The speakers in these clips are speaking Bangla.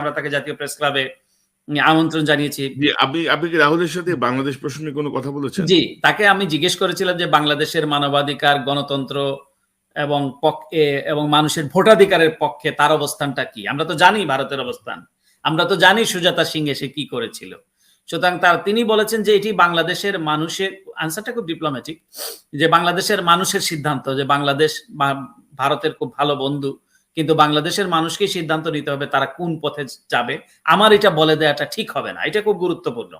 আমরা তাকে জাতীয় প্রেস ক্লাবে আমন্ত্রণ জানিয়েছি। আপনি আপনি কি রাহুলের সাথে বাংলাদেশ প্রশ্নে কোনো কথা বলেছেন? জি তাকে আমি জিজ্ঞেস করেছিলাম যে বাংলাদেশের মানবাধিকার গণতন্ত্র এবং পক্ষে এবং মানুষের ভোটাধিকারের পক্ষে তার অবস্থানটা কি? আমরা তো জানি ভারতের অবস্থান। আমরা তো জানি সুজাতা সিং এসে কি করেছিল। সুতরাং তার তিনি বলেছেন যে এটি বাংলাদেশের মানুষের আনসারটা খুব ডিপ্লোম্যাটিক যে বাংলাদেশের মানুষের সিদ্ধান্ত যে বাংলাদেশ ভারতের খুব ভালো বন্ধু কিন্তু বাংলাদেশের মানুষকে সিদ্ধান্ত নিতে হবে তারা কোন পথে যাবে। আমার এটা বলে দেওয়াটা ঠিক হবে না। এটা খুব গুরুত্বপূর্ণ।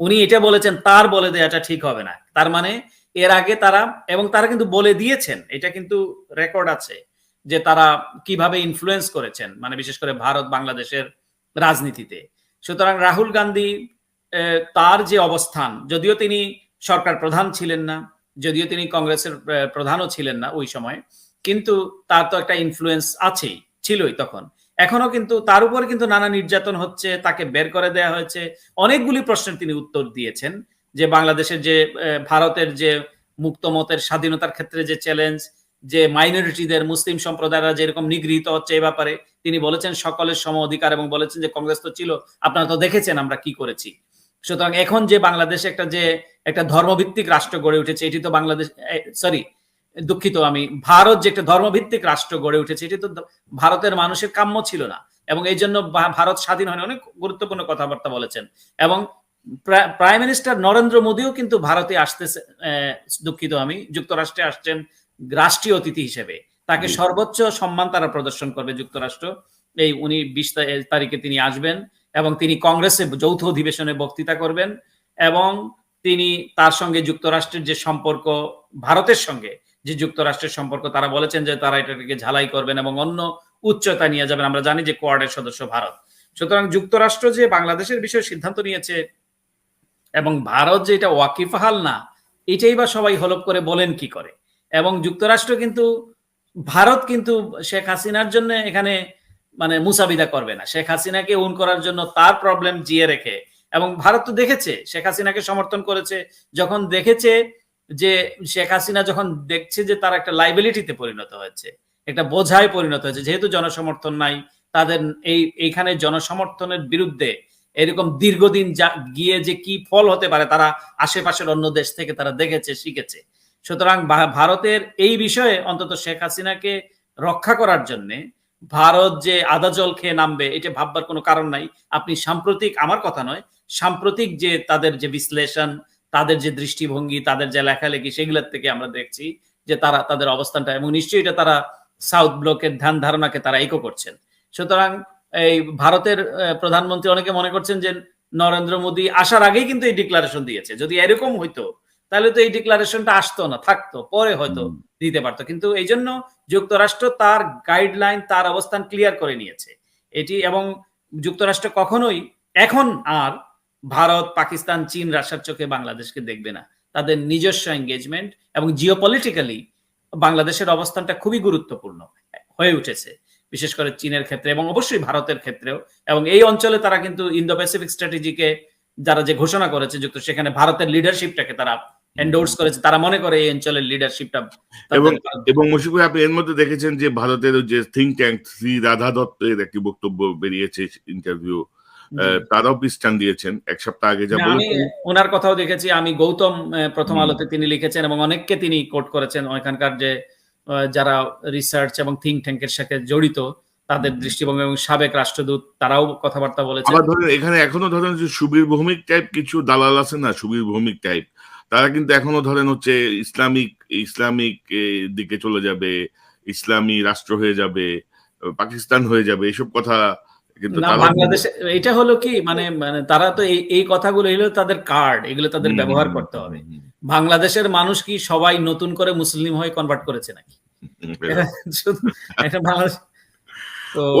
উনি এটা বলেছেন, তার বলে দেওয়াটা ঠিক হবে না। তার মানে এর আগে তারা, এবং তারা কিন্তু বলে দিয়েছেন, এটা কিন্তু রেকর্ড আছে, যে তারা কীভাবে ইনফ্লুয়েন্স করেছেন মানে বিশেষ করে ভারত বাংলাদেশের রাজনীতিতে। সুতরাং রাহুল গান্ধী তার যে অবস্থান, যদিও তিনি সরকার প্রধান ছিলেন না, যদিও তিনি কংগ্রেসের প্রধানও ছিলেন না ওই সময় কিন্তু তার তো একটা ইনফ্লুয়েন্স আছেই, ছিলই তখন। এখনও কিন্তু তার উপর কিন্তু নানা নির্যাতন হচ্ছে, তাকে বের করে দেয়া হয়েছে। অনেকগুলি প্রশ্নের তিনি উত্তর দিয়েছেন যে বাংলাদেশের যে ভারতের যে মুক্ত মতের স্বাধীনতার ক্ষেত্রে যে চ্যালেঞ্জ যে মাইনরিটিদের মুসলিম সম্প্রদায়রা যেরকম নিগৃহীত হচ্ছে এ ব্যাপারে, তিনি বলেছেন সকলের সম অধিকার এবং বলেছেন যে কংগ্রেস তো ছিল, আপনারা তো দেখেছেন আমরা কি করেছি। সুতরাং এখন যে বাংলাদেশে একটা যে, একটা ধর্মভিত্তিক রাষ্ট্র গড়ে উঠেছে, এটি তো বাংলাদেশ সরি দুঃখিত আমি ভারত যে একটা ধর্মভিত্তিক রাষ্ট্র গড়ে উঠেছে এটি তো ভারতের মানুষের কাম্য ছিল না। এবং এই জন্য ভারত স্বাধীন হয়নি। অনেক গুরুত্বপূর্ণ কথাবার্তা বলেছেন। এবং প্রা- প্রাইম মিনিস্টার নরেন্দ্র মোদীও কিন্তু ভারতে আসতেছে আহ, দুঃখিত আমি যুক্তরাষ্ট্রে আসছেন রাষ্ট্রীয় অতিথি হিসেবে। তাকে সর্বোচ্চ সম্মান তারা প্রদর্শন করবে যুক্তরাষ্ট্র। এই উনি বিশ তারিখে তিনি আসবেন এবং তিনি কংগ্রেসে যৌথ অধিবেশনে বক্তৃতা করবেন এবং তিনি তার সঙ্গে যুক্তরাষ্ট্রের যে সম্পর্ক ভারতের সঙ্গে যে যুক্তরাষ্ট্রের সম্পর্ক, তারা বলেছেন যে তারা এটাকে ঝালাই করবেন এবং অন্য উচ্চতা নিয়ে যাবেন। আমরা জানি যে কোয়ার্ডের সদস্য ভারত। সুতরাং যুক্তরাষ্ট্র যে বাংলাদেশের বিষয়ে সিদ্ধান্ত নিয়েছে এবং ভারত যে এটা ওয়াকিফাহাল না, এটাই বা সবাই হলপ করে বলেন কি করে? এবং যুক্তরাষ্ট্র কিন্তু, ভারত কিন্তু শেখ হাসিনার জন্য এখানে মানে মুসাবিদা করবে না। শেখ হাসিনাকে উন করার জন্য তার প্রবলেম জিয়ে রেখে। এবং ভারত তো দেখেছে, শেখ হাসিনাকে সমর্থন করেছে। যখন দেখেছে যে শেখ হাসিনা যখন দেখছে যে তার একটা লাইবিলিটিতে পরিণত হয়েছে, একটা বোঝায় পরিণত হয়েছে, যেহেতু জনসমর্থন নাই, তাদের এই, এইখানে জনসমর্থনের বিরুদ্ধে এরকম দীর্ঘদিন গিয়ে যে কি ফল হতে পারে, তারা আশেপাশের অন্য দেশ থেকে তারা দেখেছে, শিখেছে। সুতরাং ভারতের এই বিষয়ে অন্তত শেখ হাসিনাকে রক্ষা করার জন্যে ভারত যে আদা জল খেয়ে নামবে, এটা ভাববার কোনো কারণ নাই। আপনি সাম্প্রতিক, আমার কথা নয়, সাম্প্রতিক যে তাদের যে বিশ্লেষণ তাদের যে দৃষ্টিভঙ্গি তাদের যে লেখালেখি সেগুলোর থেকে আমরা দেখছি যে তারা তাদের অবস্থানটা এবং নিশ্চয়ই এটা তারা সাউথ ব্লকের ধ্যান ধারণাকে তারা ইকো করছেন। সুতরাং এই ভারতের প্রধানমন্ত্রী অনেকে মনে করছেন যে নরেন্দ্র মোদী আসার আগেই কিন্তু এই ডিক্লারেশন দিয়েছে। যদি এরকম হইতো তাহলে তো এই ডিক্লারেশনটা আসতো না থাকতো পরে হয়তো দিতে পারতো। কিন্তু এই জন্য যুক্তরাষ্ট্র তার গাইডলাইন তার অবস্থান ক্লিয়ার করে নিয়েছে। এটি এবং যুক্তরাষ্ট্র কখনোই এখন আর ভারত পাকিস্তান চীন রাশিয়ার চোখে বাংলাদেশকে দেখবে না। তাদের নিজস্ব এঙ্গেজমেন্ট এবং জিওপলিটিক্যালি বাংলাদেশের অবস্থানটা খুবই গুরুত্বপূর্ণ হয়ে উঠেছে বিশেষ করে চীনের ক্ষেত্রে এবং অবশ্যই ভারতের ক্ষেত্রেও। এবং এই অঞ্চলে তারা কিন্তু ইন্দো প্যাসিফিক স্ট্র্যাটেজিকে যারা যে ঘোষণা করেছে যুক্ত সেখানে ভারতের লিডারশিপটাকে তারা এন্ডোর্স করেছে। তারা মনে করে এই অঞ্চলের লিডারশিপটা এবং এবং ভাই, আপনি এর মধ্যে দেখেছেন যে ভারতের যে থিঙ্ক ট্যাঙ্ক শ্রী রাধা দত্তের একটি বক্তব্য বেরিয়েছে ইন্টারভিউ তারাও পিস্টান দিয়েছেন। এক সপ্তাহ আগে যা আমি ওনার কথাও দেখেছি। আমি গৌতম প্রথম আলোতে তিনি লিখেছেন এবং অনেককে তিনি কোট করেছেন ওইখানকার যে যারা রিসার্চ এবং থিঙ্ক ট্যাঙ্কের সাথে জড়িত তাদের। দৃষ্টিভঙ্গি এবং সাবেক রাষ্ট্রদূত তারাও কথাবার্তা বলেছেন। আবার ধরেন এখানে এখনও ধরেন যে সুবীর ভৌমিক টাইপ কিছু দালাল আছে না সুবীর ভৌমিক টাইপ তারা কিন্তু এখনও ধরেন হচ্ছে ইসলামিক ইসলামিক দিকে চলে যাবে ইসলামী রাষ্ট্র হয়ে যাবে পাকিস্তান হয়ে যাবে এসব কথা কিন্তু বাংলাদেশে এটা হলো কি মানে মানে তারা তো এই এই কথাগুলো এগুলো তাদের কার্ড এগুলো তাদের ব্যবহার করতে হবে। বাংলাদেশের মানুষ কি সবাই নতুন করে মুসলিম হয়ে কনভার্ট করেছে নাকি?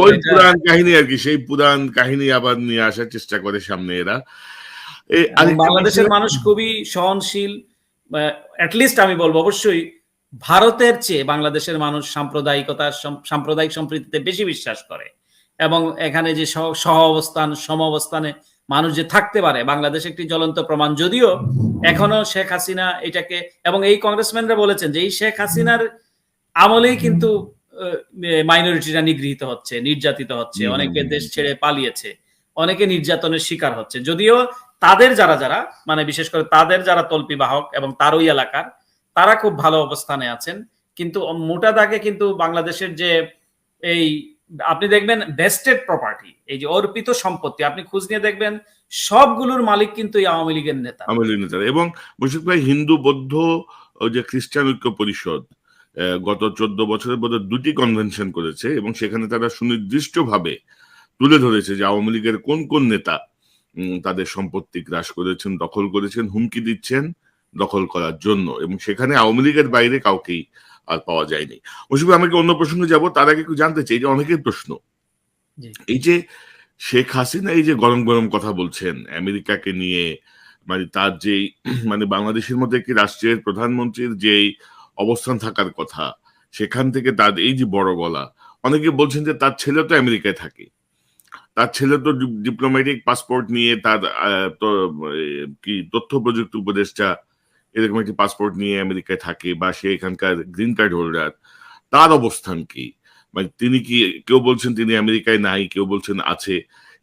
ওই পুরান কাহিনী আর কি সেই পুরান কাহিনী আবার নিয়ে আসার চেষ্টা করে সামনে এরা। বাংলাদেশের মানুষ খুবই সহনশীল অ্যাটলিস্ট আমি বলব অবশ্যই ভারতের চেয়ে বাংলাদেশের মানুষ সাম্প্রদায়িকতা সাম্প্রদায়িক সম্প্রীতিতে বেশি বিশ্বাস করে। এবং এখানে যে সহ সহ অবস্থান সম অবস্থানে মানুষ যে থাকতে পারে বাংলাদেশ একটি জ্বলন্ত প্রমাণ। যদিও এখনও শেখ হাসিনা এটাকে এবং এই কংগ্রেসম্যানরা বলেছেন যে এই শেখ হাসিনার আমলেই কিন্তু মাইনরিটিরা নিগৃহীত হচ্ছে নির্যাতিত হচ্ছে অনেকে দেশ ছেড়ে পালিয়েছে অনেকে নির্যাতনের শিকার হচ্ছে। যদিও তাদের যারা যারা মানে বিশেষ করে তাদের যারা তল্পি বাহক এবং তার ওই এলাকার তারা খুব ভালো অবস্থানে আছেন। কিন্তু মোটা দাগে কিন্তু বাংলাদেশের যে এই আপনি দেখবেন ভেস্টেড প্রপার্টি এই যে অর্পিত সম্পত্তি, আপনি খোঁজ নিয়ে দেখবেন সবগুলোর মালিক কিন্তু এই আওয়ামী লীগের নেতা। আওয়ামী লীগ নেতারা এবং মুশিক ভাই, হিন্দু, বৌদ্ধ যে খ্রিস্টান ঐক্য পরিষদ গত চোদ্দ বছরের মধ্যে দুটি কনভেনশন করেছে এবং সেখানে তারা সুনির্দিষ্টভাবে তুলে ধরেছে যে আওয়ামী লীগের কোন কোন নেতা তাদের সম্পত্তি গ্রাস করেছেন, দখল করেছেন, হুমকি দিচ্ছেন দখল করার জন্য। এবং সেখানে আওয়ামী লীগের বাইরে কাউকেই আর পাওয়া যায়নি। ভাই আমাকে অন্য প্রসঙ্গে যাব? তার আগে একটু জানতে চাই যে অনেকের প্রশ্ন। এই যে শেখ হাসিনা এই যে গরম গরম কথা বলছেন আমেরিকাকে নিয়ে মানে তার যেই মানে বাংলাদেশের মধ্যে একটি রাষ্ট্রের প্রধানমন্ত্রীর যেই অবস্থান থাকার কথা সেখান থেকে তার এই যে বড় গলা অনেকে বলছেন যে তার ছেলে তো আমেরিকায় থাকে। তার ছেলে তো ডিপ্লোম্যাটিক পাসপোর্ট নিয়ে তার কি তথ্য প্রযুক্তি উপদেষ্টা এরকম একটি পাসপোর্ট নিয়ে আমেরিকায় থাকে বা সে এখানকার গ্রিন কার্ড হোল্ডার তার অবস্থান কি? মানে তিনি কি কেউ বলছেন তিনি আমেরিকায় নাই কেউ বলছেন আছে।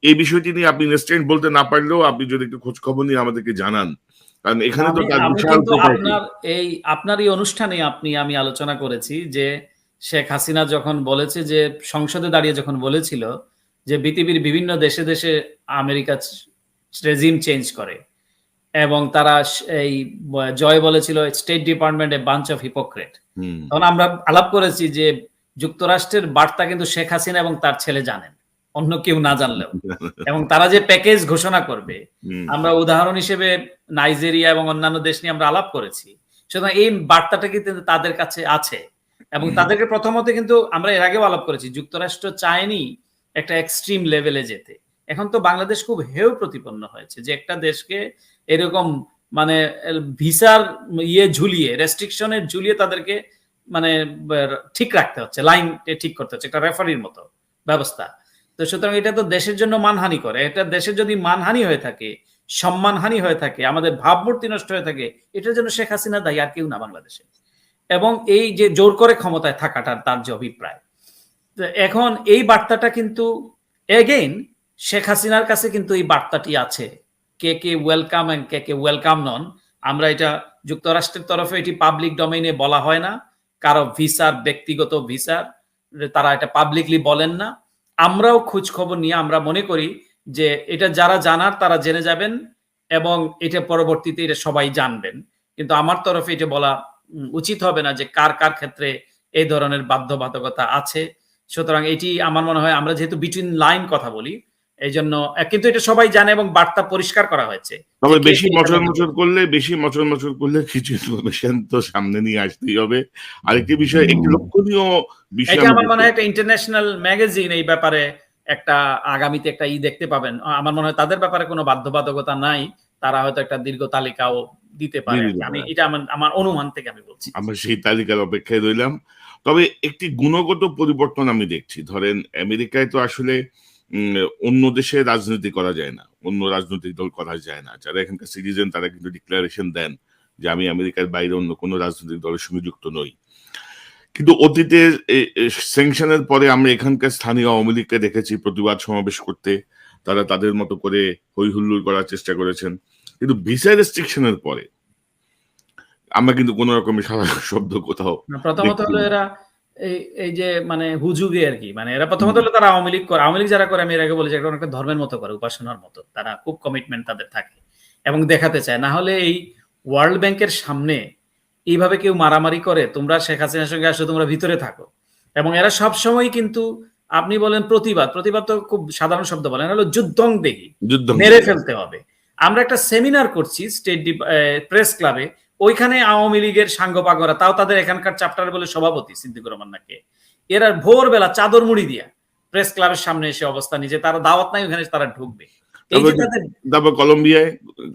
এই বিষয়টি নিয়ে আপনি ইনস্ট্যান্ট বলতে না পারলেও আপনি যদি একটু খোঁজ খবর নিয়ে আমাদেরকে জানান। কারণ এখানে তো। আপনার এই আপনার এই অনুষ্ঠানে আপনি আমি আলোচনা করেছি যে শেখ হাসিনা যখন বলেছে যে সংসদে দাঁড়িয়ে যখন বলেছিল যে পৃথিবীর বিভিন্ন দেশে দেশে আমেরিকা রেজিম চেঞ্জ করে। এবং তারা এই জয় বলেছিল state department a bunch of hypocrite তখন আমরা আলাপ করেছি যে যুক্তরাষ্ট্রের বার্তা কিন্তু শেখ হাসিনা এবং তার ছেলে জানেন অন্য কেউ না জানলেও। এবং তারা যে প্যাকেজ ঘোষণা করবে আমরা উদাহরণ হিসেবে নাইজেরিয়া এবং অন্যান্য দেশ নিয়ে আমরা আলাপ করেছি। সুতরাং এই বার্তাটা কিন্তু তাদের কাছে আছে। এবং তাদেরকে প্রথমত কিন্তু আমরা এর আগেও আলাপ করেছি যুক্তরাষ্ট্র চায়নি একটা এক্সট্রিম লেভেলে যেতে। এখন তো বাংলাদেশ খুব হেউ প্রতিপন্ন হয়েছে যে একটা দেশকে এরকম মানে ভিসার ইয়ে ঝুলিয়ে রেস্ট্রিকশনের ঝুলিয়ে তাদেরকে মানে ঠিক রাখতে হচ্ছে লাইন ঠিক করতে হচ্ছে, একটা রেফারির মতো ব্যবস্থা। তো সুতরাং এটা তো দেশের জন্য মানহানি করে, এটা দেশের যদি মানহানি হয়ে থাকে, সম্মানহানি হয়ে থাকে, আমাদের ভাবমূর্তি নষ্ট হয়ে থাকে, এটার জন্য শেখ হাসিনা দায়ী আর কেউ না বাংলাদেশে। এবং এই যে জোর করে ক্ষমতায় থাকাটা তার যে অভিপ্রায়। এখন এই বার্তাটা কিন্তু এগেইন শেখ হাসিনার কাছে কিন্তু এই বার্তাটি আছে। কে কে ওয়েলকাম অ্যান্ড কে কে ওয়েলকাম নন, আমরা এটা যুক্তরাষ্ট্রের তরফে এটি পাবলিক ডোমেইনে বলা হয় না। কারও ভিসার, ব্যক্তিগত ভিসার, তারা এটা পাবলিকলি বলেন না। আমরাও খোঁজ খবর নিয়ে আমরা মনে করি যে এটা যারা জানার তারা জেনে যাবেন এবং এটা পরবর্তীতে এটা সবাই জানবেন। কিন্তু আমার তরফে এটা বলা উচিত হবে না যে কার কার ক্ষেত্রে এই ধরনের বাধ্যবাধকতা আছে। সুতরাং এটি আমার মনে হয় আমরা যেহেতু বিটুইন লাইন কথা বলি এই জন্য কিন্তু এটা সবাই জানে এবং বার্তা পরিষ্কার করা হয়েছে। তবে বেশি মচর মচর করলে বেশি মচর মচর করলে কিছু ইনফরমেশন তো সামনে নিয়ে আসতেই হবে। আরেকটি বিষয় একটি লক্ষণীয় বিষয় এটা আমার মনে হয় একটা ইন্টারন্যাশনাল ম্যাগাজিন এই ব্যাপারে একটা আগামীতে একটা ই দেখতে পাবেন। আমার মনে হয় তাদের ব্যাপারে কোনো বাধ্যবাধকতা নাই। তারা হয়তো একটা দীর্ঘ তালিকাও দিতে পারে। আমি এটা আমার আমার অনুমান থেকে আমি বলছি। আমরা সেই তালিকার অপেক্ষায় রইলাম। তবে একটি গুণগত পরিবর্তন আমি দেখছি। ধরেন আমেরিকায় তো আসলে অন্য দেশে রাজনীতি করা যায় না অন্য রাজনৈতিক দল করা যায় না। যারা এখানকার সিটিজেন তারা কিন্তু ডিক্লারেশন দেন যে আমি আমেরিকার বাইরে অন্য কোনো রাজনৈতিক দলের সঙ্গে যুক্ত নই। কিন্তু অতীতে স্যাংশনের পরে আমরা এখানকার স্থানীয় আওয়ামী লীগকে দেখেছি প্রতিবাদ সমাবেশ করতে। তারা তাদের মতো করে হই হুল্লোড় করার চেষ্টা করেছেন। কিন্তু ভিসা রেস্ট্রিকশনের পরে আমরা কিন্তু কোন রকমের সারা শব্দ কোথাও প্রথমত এরা এই এই যে মানে হুজুগে আর কি মানে এরা প্রথমত হলো তারা আওয়ামী লীগ করে আওয়ামী লীগ যারা করে আমি এর আগে বলেছি এটা অনেকটা ধর্মের মতো করে উপাসনার মতো তারা খুব কমিটমেন্ট তাদের থাকে এবং দেখাতে চায়। না হলে এই ওয়ার্ল্ড ব্যাংকের সামনে এইভাবে কেউ মারামারি করে তোমরা শেখ হাসিনার সঙ্গে আসো তোমরা ভিতরে থাকো। এবং এরা সব সময় কিন্তু আপনি বলেন প্রতিবাদ প্রতিবাদ তো খুব সাধারণ শব্দ বলেন হলো যুদ্ধং দেখি যুদ্ধ মেরে ফেলতে হবে। আমরা একটা সেমিনার করছি স্টেট প্রেস ক্লাবে ওইখানে আওয়ামী লীগের সাঙ্গপাগরা তাও তাদের এখানকার চ্যাপ্টার বলে সভাপতি সিদ্দিকুর রহমান নাকি? এরা ভোরবেলা চাদর মুড়ি দিয়া প্রেস ক্লাবের সামনে এসে অবস্থা নিজে তারা দাওয়াত নাই ওখানে তারা ঢুকবে। কলম্বিয়ায়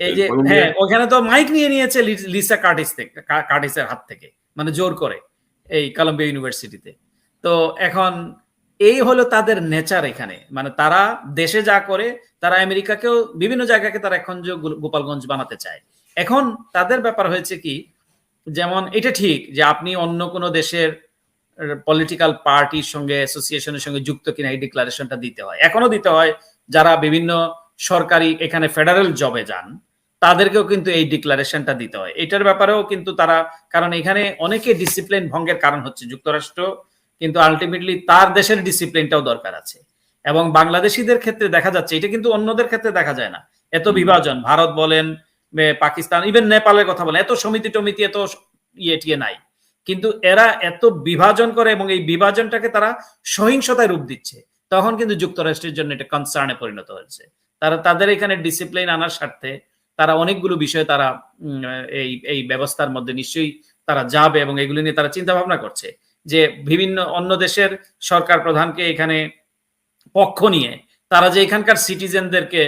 এই যে হ্যাঁ ওখানে তো মাইক নিয়ে নিয়েছে লিসা কার্টিস থেকে কার্টিসের হাত থেকে মানে জোর করে এই কলম্বিয়া ইউনিভার্সিটিতে তো। এখন এই হলো তাদের নেচার এখানে মানে তারা দেশে যা করে তারা আমেরিকাকেও বিভিন্ন জায়গাকে তারা এখন যে গোপালগঞ্জ বানাতে চায়। এখন তাদের ব্যাপার হয়েছে কি, যেমন এটা ঠিক যে আপনি অন্য কোনো দেশের পলিটিক্যাল পার্টির সঙ্গে অ্যাসোসিয়েশনের সঙ্গে যুক্ত কিনা এই ডিক্লারেশনটা দিতে হয়। এখনও দিতে হয় যারা বিভিন্ন সরকারি, এখানে ফেডারেল জবে যান, তাদেরকেও কিন্তু এই ডিক্লারেশনটা দিতে হয়। এটার ব্যাপারেও কিন্তু তারা, কারণ এখানে অনেকে ডিসিপ্লিন ভঙ্গের কারণ হচ্ছে যুক্তরাষ্ট্র, কিন্তু আলটিমেটলি তার দেশের ডিসিপ্লিনটাও দরকার আছে। এবং বাংলাদেশিদের ক্ষেত্রে দেখা যাচ্ছে, এটা কিন্তু অন্যদের ক্ষেত্রে দেখা যায় না। এত বিভাজন, ভারত বলেন পাকিস্তান ইভেন নেপালের কথা বলেন, এত সমিতি টমিতি, এত ইয়ে টিয়ে নাই। কিন্তু এরা এত বিভাজন করে এবং এই বিভাজনটাকে তারা সহিংসতায় রূপ দিচ্ছে, তখন কিন্তু যুক্তরাষ্ট্রের জন্য এটা কনসার্নে পরিণত হয়েছে। তারা, তাদের এখানে ডিসিপ্লিন আনার স্বার্থে তারা অনেকগুলো বিষয়ে তারা এই এই ব্যবস্থার মধ্যে নিশ্চয়ই তারা যাবে এবং এগুলি নিয়ে তারা চিন্তা ভাবনা করছে যে বিভিন্ন অন্য দেশের সরকার প্রধানকে এখানে পক্ষ নিয়ে তারা যে এখানকার সিটিজেনদেরকে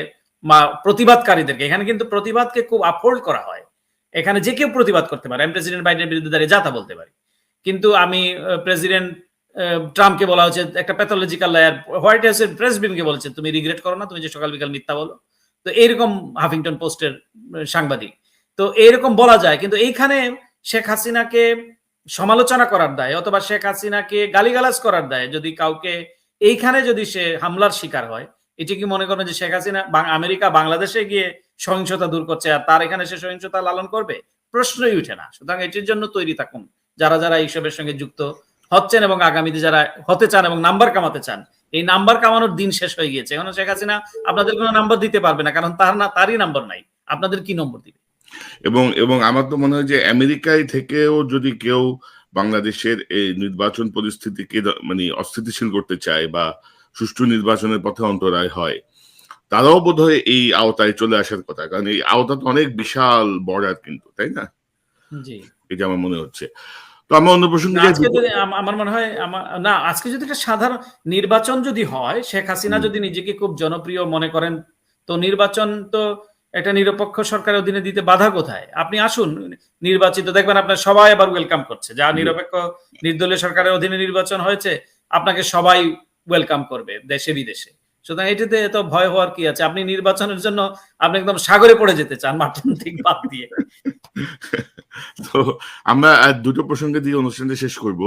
প্রতিবাদকারীদেরকে, এখানে কিন্তু প্রতিবাদকে খুব আপহোল্ড করা হয়। এখানে যে কেউ প্রতিবাদ করতে পারে, আমি প্রেসিডেন্ট বাইডেনের বিরুদ্ধে দাঁড়িয়ে যাতা বলতে পারি। কিন্তু আমি প্রেসিডেন্ট ট্রাম্পকে বলা হচ্ছে একটা প্যাথোলজিক্যাল লায়ার হোয়াইট হাউসের প্রেসিডেন্টকে বলেছে, তুমি রিগ্রেট করো না, তুমি যে সকাল বিকাল মিথ্যা বলো। তো এইরকম হাফিংটন পোস্টের সাংবাদিক। তো এইরকম বলা যায়, কিন্তু এইখানে শেখ হাসিনাকে সমালোচনা করার দায়, অথবা শেখ হাসিনাকে গালিগালাজ করার দায়, যদি কাউকে, এইখানে যদি সে হামলার শিকার হয় এটি কি মনে করেন যে শেখ হাসিনা আমেরিকা বাংলাদেশে গিয়ে সহিংসতা দূর করছে আর তার এখানে সে সহিংসতা লালন করবে? প্রশ্নই উঠে না। সুতরাং এটির জন্য তৈরি থাকুন। যারা যারা এইসবের সঙ্গে যুক্ত হচ্ছেন এবং আগামীতে যারা হতে চান এবং নাম্বার কামাতে চান, এই নাম্বার কামানোর দিন শেষ হয়ে গিয়েছে। এখন শেখ হাসিনা আপনাদের কোনো নাম্বার দিতে পারবে না, কারণ তার না তারই নাম্বার নাই। আপনাদের কি নম্বর দিবে? এবং এবং আমার তো মনে হয় যে আমেরিকায় থেকেও যদি কেউ বাংলাদেশের এই নির্বাচন পরিস্থিতিকে মানে অস্থিতিশীল করতে চায় বা সুষ্ঠু নির্বাচনের পথে অন্তরায় হয়। তারাও বোধহয় এই আওতায় চলে আসার কথা কারণ এই আওতা তো অনেক বিশাল বর্ডার কিন্তু তাই না? এটা আমার মনে হচ্ছে। তো আমরা অন্য প্রসঙ্গে আমার মনে হয় না আজকে যদি একটা সাধারণ নির্বাচন যদি হয় শেখ হাসিনা যদি নিজেকে খুব জনপ্রিয় মনে করেন তো নির্বাচন তো একটা নিরপেক্ষ সরকারের অধীনে দিতে বাধা কোথায়? আপনি আসুন নির্বাচিত দেখবেন আপনার সবাই আবার ওয়েলকাম করছে। যা নিরপেক্ষ নির্দলীয় সরকারের অধীনে নির্বাচন হয়েছে আপনাকে সবাই ওয়েলকাম করবে দেশে বিদেশে। সুতরাং এটিতে এত ভয় হওয়ার কি আছে? আপনি নির্বাচনের জন্য আপনি একদম সাগরে পড়ে যেতে চান ঠিক বাদ দিয়ে। তো আমরা দুটো প্রসঙ্গে দিয়ে অনুষ্ঠানটা শেষ করব।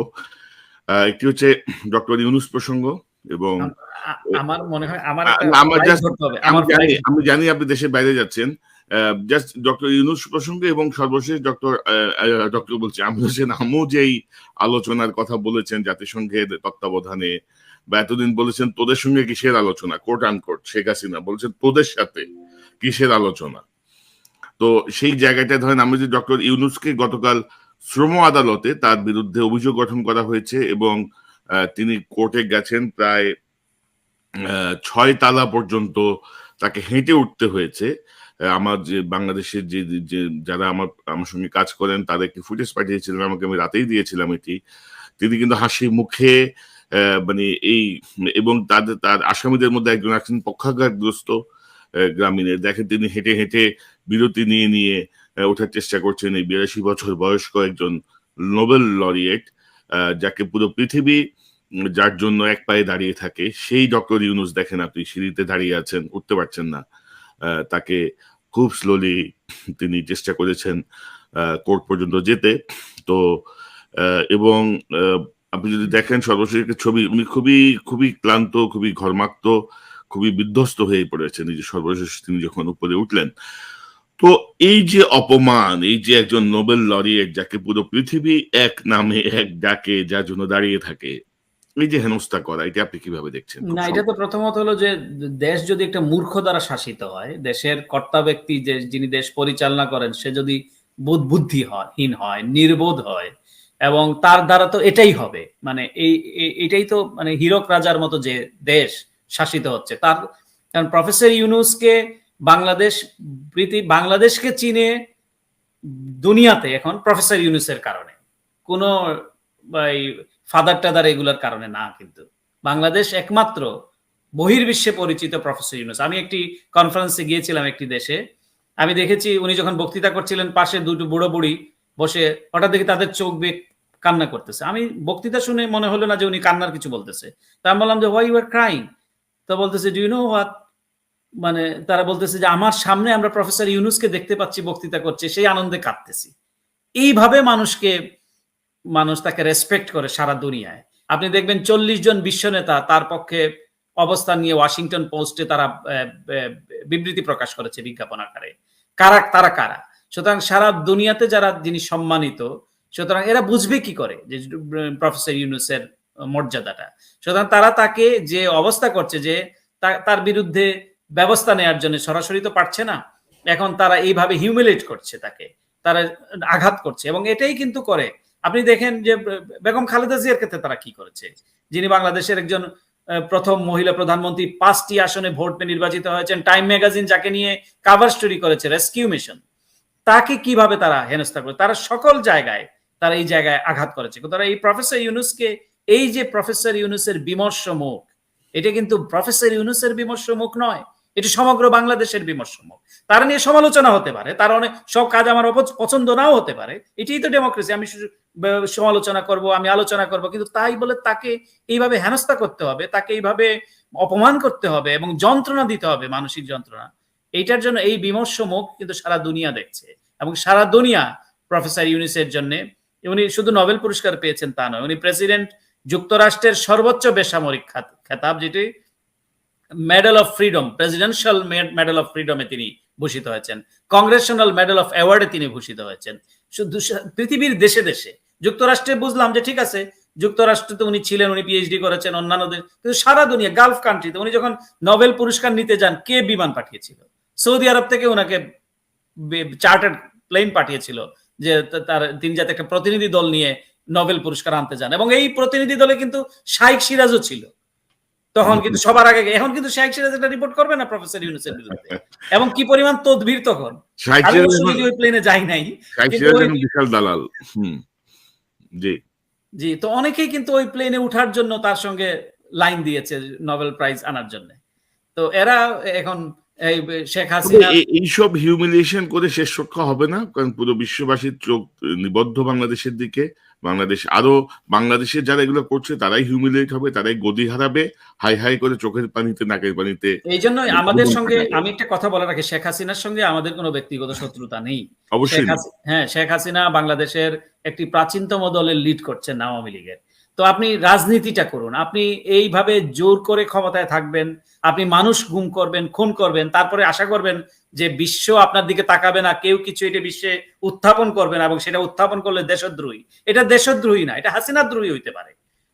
একটি হচ্ছে ডক্টর ইউনুস প্রসঙ্গ এবং আমার মনে হয় আমার আমার আমি জানি আপনি দেশের বাইরে যাচ্ছেন। জাস্ট ডক্টর ইউনুস প্রসঙ্গে এবং সর্বশেষ ডক্টর ডক্টর বলছি আমি হোসেন আমু যেই আলোচনার কথা বলেছেন জাতিসংঘের তত্ত্বাবধানে বা এতদিন বলেছেন তোদের সঙ্গে কিসের আলোচনা? কোর্ট আনকোর্ট শেখ হাসিনা বলেছেন তোদের সাথে কিসের আলোচনা? তো সেই জায়গাটায় ধরেন আমি যে ডক্টর ইউনুসকে গতকাল শ্রম আদালতে তার বিরুদ্ধে অভিযোগ গঠন করা হয়েছে এবং তিনি কোর্টে গেছেন প্রায় ছয় তালা পর্যন্ত তাকে হেঁটে উঠতে হয়েছে। আমার যে বাংলাদেশের যে যে যারা আমার আমার সঙ্গে কাজ করেন তাদের একটি ফুটেজ পাঠিয়েছিলেন, আমাকে আমি রাতেই দিয়েছিলাম এটি। তিনি কিন্তু হাসি মুখে মানে এই, এবং তাদের, তার আসামিদের মধ্যে একজন আছেন পক্ষাঘাতগ্রস্ত গ্রামীণের। দেখেন তিনি হেঁটে হেঁটে বিরতি নিয়ে নিয়ে ওঠার চেষ্টা করছেন এই বিরাশি বছর বয়স্ক একজন নোবেল লরিয়েট যাকে পুরো পৃথিবী, যার জন্য এক পায়ে দাঁড়িয়ে থাকে। সেই ডক্টর ইউনুস দেখেন আপনি, সিঁড়িতে দাঁড়িয়ে আছেন, উঠতে পারছেন না। তাকে খুব স্লোলি তিনি চেষ্টা করেছেন কোর্ট পর্যন্ত যেতে। তো এবং আপনি যদি দেখেন সর্বশেষ একটা ছবি উনি খুবই খুবই ক্লান্ত খুবই ঘর্মাক্ত খুবই বিধ্বস্ত হয়ে পড়েছেন। এই যে সর্বশেষ তিনি যখন উপরে উঠলেন। তো এই যে অপমান এই যে একজন নোবেল লরিয়েট যাকে পুরো পৃথিবী এক নামে এক ডাকে যার জন্য দাঁড়িয়ে থাকে এই যে হেনস্থা করা এটা আপনি কীভাবে দেখছেন? না এটা তো প্রথমত হলো যে দেশ যদি একটা মূর্খ দ্বারা শাসিত হয় দেশের কর্তা ব্যক্তি যে যিনি দেশ পরিচালনা করেন সে যদি বোধ বুদ্ধি হয় হীন হয় নির্বোধ হয় এবং তার দ্বারা তো এটাই হবে। মানে এই এটাই তো মানে হীরক রাজার মতো যে দেশ শাসিত হচ্ছে, তার কারণ প্রফেসর ইউনুসকে বাংলাদেশ বাংলাদেশকে চিনে দুনিয়াতে এখন প্রফেসর ইউনুসের কারণে। কোনো ফাদার টাদার এগুলোর কারণে না কিন্তু। বাংলাদেশ একমাত্র বহির্বিশ্বে পরিচিত প্রফেসর ইউনুস। আমি একটি কনফারেন্সে গিয়েছিলাম একটি দেশে। আমি দেখেছি উনি যখন বক্তৃতা করছিলেন, পাশে দুটো বুড়ো বুড়ি বসে, হঠাৎ দেখি তাদের চোখ বেয়ে কান্না করতেছে। আমি বক্তৃতা শুনে মনে হলো না যে উনি কান্নার কিছু বলতেছে। তা আমি বললাম যে হোয়াই ইউ আর ক্রাইং তো বলতেছে ডু ইউ নো হোয়াট মানে তারা বলতেছে যে, আমার সামনে আমরা প্রফেসর ইউনুসকে দেখতে পাচ্ছি, বক্তৃতা করছে, সেই আনন্দে কাঁদতেছি। এইভাবে মানুষকে, মানুষ তাকে রেসপেক্ট করে সারা দুনিয়ায়। আপনি দেখবেন চল্লিশ জন বিশ্ব নেতা তার পক্ষে অবস্থান নিয়ে ওয়াশিংটন পোস্টে তারা বিবৃতি প্রকাশ করেছে বিজ্ঞাপন আকারে। কারা, তারা কারা? সুতরাং সারা দুনিয়াতে যারা, যিনি সম্মানিত সুতরাং এরা বুঝবে কি করে যে, প্রফেসর ইউনুসের মর্যাদাটা। সুতরাং তারা তাকে যে অবস্থা করছে যে তার বিরুদ্ধে ব্যবস্থা নেওয়ার জন্য সরাসরি তো পারছে না, এখন তারা এইভাবে হিউমিলেট করছে তাকে, তারা আঘাত করছে। এবং এটাই কিন্তু করে। আপনি দেখেন যে, বেগম খালেদা জিয়ার ক্ষেত্রে তারা কি করেছে? যিনি বাংলাদেশের একজন প্রথম মহিলা প্রধানমন্ত্রী, পাঁচটি আসনে ভোট পেয়ে নির্বাচিত হয়েছেন। টাইম ম্যাগাজিন যাকে নিয়ে কাভার স্টোরি করেছে রেস্কিউ মিশন তাকে কীভাবে তারা হেনস্থা করে? তারা সকল জায়গায় তারা এই জায়গায় আঘাত করেছে। তারা এই প্রফেসর ইউনুসকে, এই যে প্রফেসর ইউনুসের বিমর্ষ মুখ, এটা কিন্তু প্রফেসর ইউনুসের বিমর্ষ মুখ নয়, এটি সমগ্র বাংলাদেশের বিমর্ষ মুখ। তারা নিয়ে সমালোচনা হতে পারে, তার অনেক, সব কাজ আমার পছন্দ নাও হতে পারে, এটাই তো ডেমোক্রেসি আমি সমালোচনা করব, আমি আলোচনা করব, কিন্তু তাই বলে তাকে এইভাবে হেনস্থা করতে হবে, তাকে এইভাবে অপমান করতে হবে এবং যন্ত্রণা দিতে হবে, মানসিক যন্ত্রণা, এইটার জন্য এই বিমর্ষ মুখ কিন্তু সারা দুনিয়া দেখছে এবং সারা দুনিয়া প্রফেসর ইউনিসের জন্য উনি শুধু নোবেল পুরস্কার পেয়েছেন তা নয়, উনি প্রেসিডেন্ট যুক্তরাষ্ট্রের সর্বোচ্চ বেসামরিক খেতাব, যেটি medal of freedom presidential medal of ফ্রিডমে তিনি ভূষিত হয়েছেন। কংগ্রেশনাল মেডেল অফ অ্যাওয়ার্ডে তিনি ভূষিত হয়েছেন। শুধু পৃথিবীর দেশে দেশে। যুক্তরাষ্ট্রে বুঝলাম যে ঠিক আছে যুক্তরাষ্ট্রে তো উনি ছিলেন, উনি পিএইচডি করেছেন, অন্যান্য দেশ কিন্তু সারা দুনিয়া গালফ কান্ট্রিতে উনি যখন নোবেল পুরস্কার নিতে যান, কে বিমান পাঠিয়েছিল? সৌদি আরব থেকে ওনাকে চার্টার্ড প্লেন পাঠিয়েছিল। যে তার তিনি যাতে একটা প্রতিনিধি দল নিয়ে নোবেল পুরস্কার আনতে যান। এবং এই প্রতিনিধি দলে কিন্তু শাইক সিরাজও ছিল। তখন কিন্তু সবার আগে এখন কিন্তু শাইক সিরাজ এটা রিপোর্ট করবে না প্রফেসর ইউনুসের বিরুদ্ধে? এবং কি পরিমাণ তদবির তখন? ওই প্লেনে যাই নাই। বিশাল দালাল। জি। জি তো অনেকেই কিন্তু ওই প্লেনে উঠার জন্য তার সঙ্গে লাইন দিয়েছে নোবেল প্রাইজ আনার জন্য। তো এরা এখন শেখ হাসিনা এইসব হিউমিলিয়েশন করে শেষ রক্ষা হবে না কারণ পুরো বিশ্ববাসীর চোখ নিবদ্ধ বাংলাদেশের দিকে। বাংলাদেশ আরও বাংলাদেশের যারা এগুলো করছে তারাই হিউমিলিয়েট হবে তারাই গদি হারাবে হাই হাই করে চোখের পানিতে নাকের পানিতে। এই জন্যই আমাদের সঙ্গে আমি একটা কথা বলে রাখি শেখ হাসিনার সঙ্গে আমাদের কোনো ব্যক্তিগত শত্রুতা নেই। অবশ্যই হ্যাঁ শেখ হাসিনা বাংলাদেশের একটি প্রাচীনতম দলের লিড করছেন আওয়ামী লীগের। তো আপনি রাজনীতিটা করুন। আপনি এইভাবে জোর করে ক্ষমতায় থাকবেন, আপনি মানুষ গুম করবেন, খুন করবেন, তারপরে আশা করবেন যে বিশ্ব আপনার দিকে তাকাবে না, কেউ কিছু এটা বিশ্বে উত্থাপন করবেন এবং সেটা উত্থাপন করলে দেশদ্রোহী। এটা দেশদ্রোহী না, এটা হাসিনার দ্রোহী হইতে পারে।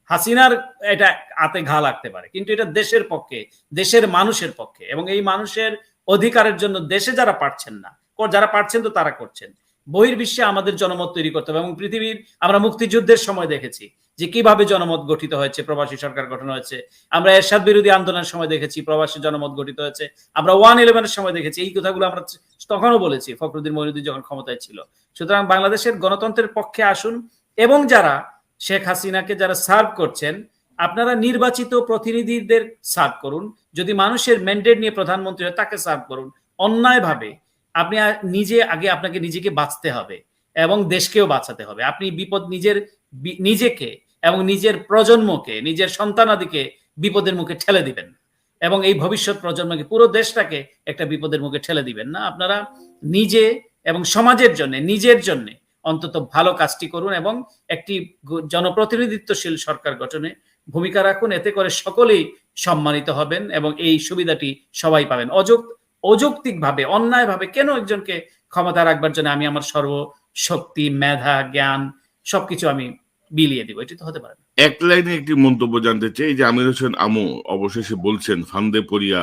হাসিনার এটা আতে ঘা লাগতে পারে, কিন্তু এটা দেশের পক্ষে, দেশের মানুষের পক্ষে এবং এই মানুষের অধিকারের জন্য দেশে যারা পারছেন না যারা পারছেন তো তারা করছেন। বহির্বিশ্বে আমাদের জনমত তৈরি করতে হবে এবং পৃথিবীর আমরা মুক্তিযুদ্ধের সময় দেখেছি। যে কীভাবে জনমত গঠিত হয়েছে, প্রবাসী সরকার গঠন হয়েছে। আমরা এরশাদ বিরোধী আন্দোলনের সময় দেখেছি, প্রবাসী জনমত গঠিত হয়েছে। আমরা ওয়ান ইলেভেনের সময় দেখেছি, এই কথাগুলো আমরা তখনও বলেছি, ফখরুদ্দিন মহিনুদ্দিন যখন ক্ষমতায় ছিল। সুতরাং বাংলাদেশের গণতন্ত্রের পক্ষে আসুন এবং যারা শেখ হাসিনাকে যারা সার্ভ করছেন, আপনারা নির্বাচিত প্রতিনিধিদের সার্ভ করুন। যদি মানুষের ম্যান্ডেট নিয়ে প্রধানমন্ত্রী হয়, তাকে সার্ভ করুন। অন্যায়ভাবে আপনি নিজে আগে আপনাকে নিজেকে বাঁচতে হবে এবং দেশকেও বাঁচাতে হবে। আপনি বিপদ নিজের নিজেকে এবং নিজের প্রজন্মকে, নিজের সন্তানাদিকে বিপদের মুখে ঠেলে দিবেন। এবং এই ভবিষ্যৎ প্রজন্মকে, পুরো দেশটাকে একটা বিপদের মুখে ঠেলে দিবেন না? আপনারা নিজে এবং সমাজের জন্য, নিজের জন্য অন্তত ভালো কাজটি করুন এবং একটি জনপ্রতিনিধিত্বশীল সরকার গঠনে ভূমিকা রাখুন। এতে করে সকলেই সম্মানিত হবেন এবং এই সুবিধাটি সবাই পাবেন। অযৌক অযৌক্তিকভাবে, অন্যায়ভাবে কেন একজনকে ক্ষমতা রাখবার জন্য আমি আমার সর্বশক্তি, মেধা, জ্ঞান সবকিছু আমি বিলিয়ে দিব এটি তো হতে পারে এক লাইনে একটি মন্তব্য জানতে চাই যে আমির হোসেন আমু অবশেষে বলছেন ফান্দে পড়িয়া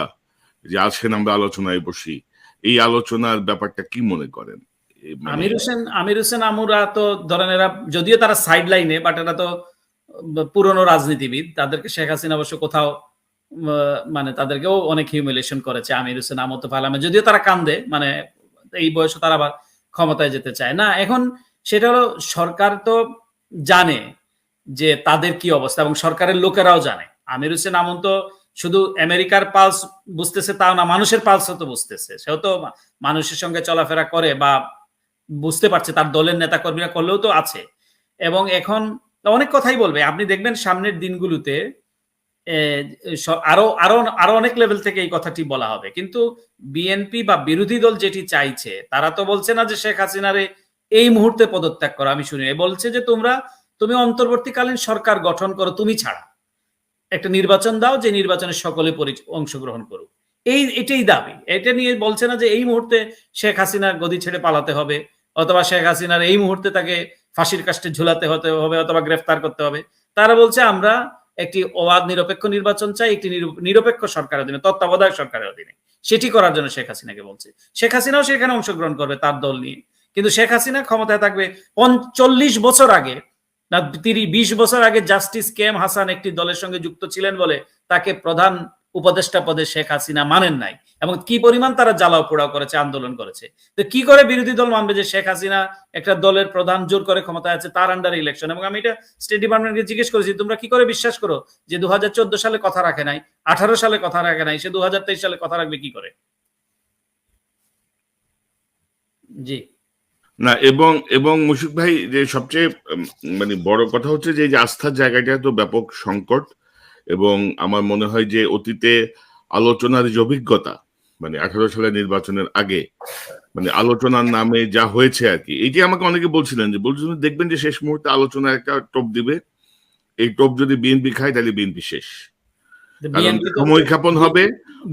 যে আজকে আমরা আলোচনায় বসি এই আলোচনার ব্যাপারটা কি মনে করেন? মানে- আমির হোসেন আমির হোসেন আমুরা তো ধরেন এরা যদিও তারা সাইড লাইনে বাট এরা তো পুরনো রাজনীতিবিদ তাদেরকে শেখ হাসিনা অবশ্য কোথাও মানে তাদেরকেও অনেক হিউমিলেশন করেছে আমির হোসেন আমত ফালামে যদিও তারা কান্দে মানে এই বয়সে তারা আবার ক্ষমতায় যেতে চায়। না এখন সেটা হলো সরকার তো জানে যে তাদের কি অবস্থা এবং সরকারের লোকেরাও জানে। আমির হোসেন আমন তো শুধু আমেরিকার পালস বুঝতেছে তাও না, মানুষের পালস তো বুঝতেছে। সেও তো মানুষের সঙ্গে চলাফেরা করে বা বুঝতে পারছে, তার দলের নেতা কর্মীরা করলেও তো আছে। এবং এখন অনেক কথাই বলবে। আপনি দেখবেন সামনের দিনগুলোতে আরও আরও আরও অনেক লেভেল থেকে এই কথাটি বলা হবে। কিন্তু বিএনপি বা বিরোধী দল যেটি চাইছে, তারা তো বলছে না যে শেখ হাসিনারে এই মুহূর্তে পদত্যাগ করো, আমি শুনি। বলছে যে তোমরা, তুমি অন্তর্বর্তীকালীন সরকার গঠন করো, তুমি ছাড়া। একটা নির্বাচন দাও, যে নির্বাচনে সকলে অংশগ্রহণ করুক। এই, এটাই দাবি। এটা নিয়ে বলছে না যে এই মুহূর্তে শেখ হাসিনার গদি ছেড়ে পালাতে হবে, অথবা শেখ হাসিনার এই মুহূর্তে তাকে ফাঁসির কাষ্টে ঝুলাতে হতে হবে, অথবা গ্রেফতার করতে হবে। তারা বলছে, আমরা একটি অবাধ নিরপেক্ষ নির্বাচন চাই, একটি নিরপেক্ষ সরকারের অধীনে, তত্ত্বাবধায়ক সরকারের অধীনে। সেটি করার জন্য শেখ হাসিনাকে বলছে। শেখ হাসিনাও সেখানে অংশগ্রহণ করবে তার দল নিয়ে। কিন্তু শেখ হাসিনা ক্ষমতায় থাকবে পঞ্চল্লিশ বছর আগে, না তিরিশ বিশ বছর আগে জাস্টিস কে এম হাসান একটি দলের সঙ্গে যুক্ত ছিলেন বলে তাকে প্রধান উপদেষ্টা পদে শেখ হাসিনা মানেন নাই। এবং কি পরিমাণ তারা জ্বালাও পোড়াও করেছে, আন্দোলন করেছে। তো কি করে বিরোধী দল মানবে যে শেখ হাসিনা একটা দলের প্রধান জোর করে ক্ষমতায় আছে তার আন্ডারে ইলেকশন এবং আমি এটা স্টেট ডিপার্টমেন্টকে জিজ্ঞেস করেছি, তোমরা কি করে বিশ্বাস করো যে দু হাজার চোদ্দ সালে কথা রাখে নাই, আঠারো সালে কথা রাখে নাই, সে দু হাজার তেইশ সালে কথা রাখবে কি করে? জি। না এবং এবং মুশিক ভাই যে সবচেয়ে মানে বড় কথা হচ্ছে যে আস্থার জায়গাটা তো ব্যাপক সংকট এবং আমার মনে হয় যে অতীতে আলোচনার যে অভিজ্ঞতা মানে আঠারো সালের নির্বাচনের আগে মানে আলোচনার নামে যা হয়েছে আর কি যে আমাকে অনেকে বলছিলেন যে বলছিলেন দেখবেন যে শেষ মুহূর্তে আলোচনার একটা টোপ দিবে এই টোপ যদি বিএনপি খায় তাহলে বিএনপি শেষ। সময় ক্ষেপণ হবে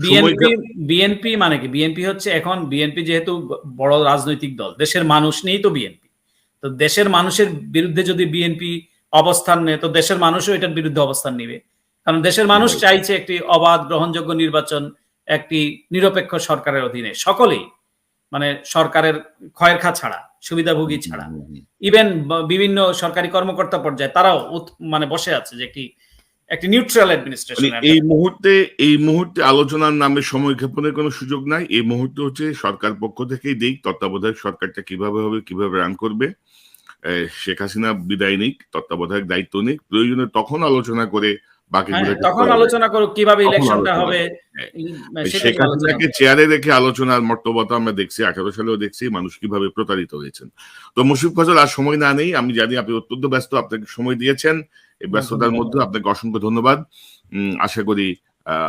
বিএনপি বিএনপি মানে কি? বিএনপি হচ্ছে এখন বিএনপি যেহেতু বড় রাজনৈতিক দল দেশের মানুষ নেই তো বিএনপি তো দেশের মানুষের বিরুদ্ধে যদি বিএনপি অবস্থান নেয় তো দেশের মানুষও এটার বিরুদ্ধে অবস্থান নেবে। কারণ দেশের মানুষ চাইছে একটি অবাধ গ্রহণযোগ্য নির্বাচন একটি নিরপেক্ষ সরকারের অধীনে। সকলেই মানে সরকারের ক্ষয়ের খা ছাড়া সুবিধাভোগী ছাড়া। ইভেন বিভিন্ন সরকারি কর্মকর্তা পর্যায়ে তারাও মানে বসে আছে যে কি একটি নিউট্রাল মানে অ্যাডমিনিস্ট্রেশন এই মুহূর্তে এই মুহূর্তে আলোচনার নামে সময় ক্ষেপণের কোনো সুযোগ নাই। এই মুহূর্তে হচ্ছে সরকার পক্ষ থেকেই দিক তত্ত্বাবধায়ক সরকারটা কীভাবে হবে কীভাবে রান করবে শেখ হাসিনা বিদায় নিক তত্ত্বাবধায়ক দায়িত্ব নিক। প্রয়োজনে তখন আলোচনা করে তখন আলোচনা করুক কীভাবে ইলেকশনটা হবে হ্যাঁ। চেয়ারে রেখে আলোচনার মর্তবতা আমরা দেখছি আঠারো সালেও দেখছি মানুষ কীভাবে প্রতারিত হয়েছেন। তো মুশিফ ফজল আর সময় না নেই আমি জানি আপনি অত্যন্ত ব্যস্ত আপনাকে সময় দিয়েছেন এই ব্যস্ততার মধ্যে আপনাকে অসংখ্য ধন্যবাদ। উম, আশা করি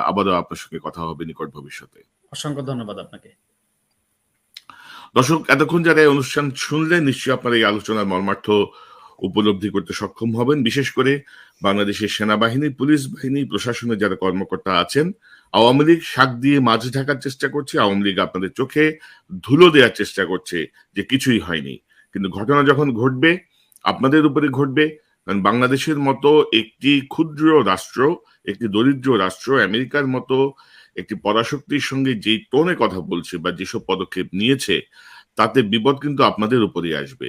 আবারও আপনার সঙ্গে কথা হবে নিকট ভবিষ্যতে। অসংখ্য ধন্যবাদ আপনাকে। দর্শক এতক্ষণ যারা এই অনুষ্ঠান শুনলেন নিশ্চয়ই আপনারা এই আলোচনার মর্মার্থ উপলব্ধি করতে সক্ষম হবেন। বিশেষ করে বাংলাদেশের সেনাবাহিনী, পুলিশ বাহিনী, প্রশাসনের যারা কর্মকর্তা আছেন, আওয়ামী লীগ শাক দিয়ে মাঝে ঢাকার চেষ্টা করছে, আওয়ামী লীগ আপনাদের চোখে ধুলো দেওয়ার চেষ্টা করছে যে কিছুই হয়নি। কিন্তু ঘটনা যখন ঘটবে, আপনাদের উপরে ঘটবে, কারণ বাংলাদেশের মতো একটি ক্ষুদ্র রাষ্ট্র, একটি দরিদ্র রাষ্ট্র, আমেরিকার মতো একটি পরাশক্তির সঙ্গে যেই টোনে কথা বলছে বা যেসব পদক্ষেপ নিয়েছে, তাতে বিপদ কিন্তু আপনাদের উপরেই আসবে।